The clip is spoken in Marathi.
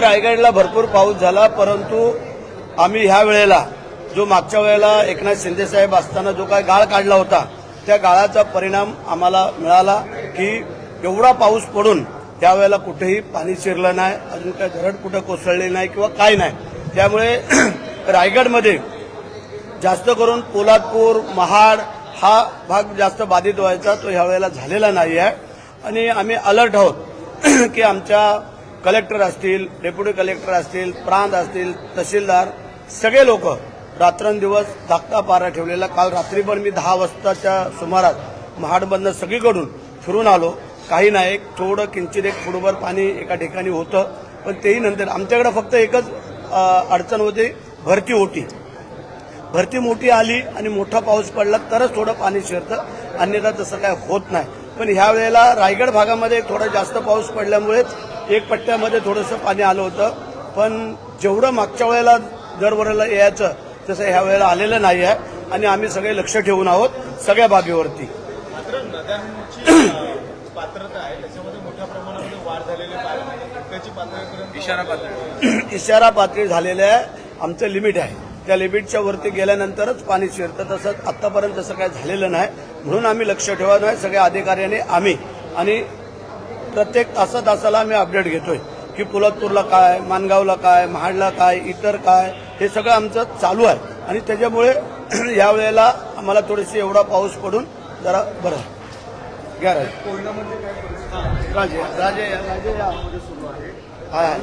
रायगडला भरपूर पाऊस झाला परंतु आम्ही ह्या वेळेला जो मागच्या वेळेला एकनाथ शिंदेसाहेब असताना जो काय गाळ काढला होता त्या गाळाचा परिणाम आम्हाला मिळाला की एवढा पाऊस पडून त्यावेळेला कुठेही पाणी शिरलं नाही अजून काही धरड कुठं कोसळली नाही किंवा काय नाही. त्यामुळे रायगडमध्ये जास्त करून पोलादपूर महाड हा भाग जास्त बाधित व्हायचा तो ह्या वेळेला झालेला नाही आहे आणि आम्ही अलर्ट आहोत की आमच्या कलेक्टर असतील डेप्युटी कलेक्टर असतील प्रांत असतील तहसीलदार सगळे लोक रात्रंदिवस धाकटा पारा ठेवलेला. काल रात्री पण मी दहा वाजताच्या सुमारास महाडबंद सगळीकडून फिरून आलो. काही नाही थोडं किंचित एक फुटभर पाणी एका ठिकाणी होतं पण तेही नंतर. आमच्याकडे फक्त एकच अडचण होती भरती होती भरती मोठी आली आणि मोठा पाऊस पडला तरच थोडं पाणी शिरतं. अन्यथा तसं काय होत नाही. पण ह्या वेळेला रायगड भागामध्ये थोडा जास्त पाऊस पडल्यामुळेच एक पट्ट्यामध्ये थोडंसं पाणी आलं होतं. पण जेवढं मागच्या वेळेला दरवरेला यायचं तसं ह्या वेळेला आलेलं नाही आहे. आणि आम्ही सगळे लक्ष ठेवून आहोत सगळ्या बाबीवरती इशारा पातळी. इशारा पातळी झालेलं आहे. आमचं लिमिट आहे. त्या लिमिटच्या वरती गेल्यानंतरच पाणी शिरतं. तसं आतापर्यंत तसं काय झालेलं नाही. म्हणून आम्ही लक्ष ठेवा नाही. सगळ्या अधिकाऱ्यांनी आम्ही आणि प्रत्येक तासा तासाला आम्ही अपडेट घेतोय की पोलादपूरला काय मानगावला काय महाडला काय इतर काय हे सगळं आमचं चालू आहे. आणि त्याच्यामुळे या वेळेला आम्हाला थोडीशी एवढा पाऊस पडून जरा बरं आहे. घ्या राजे. राजे राजे राजे या. हा.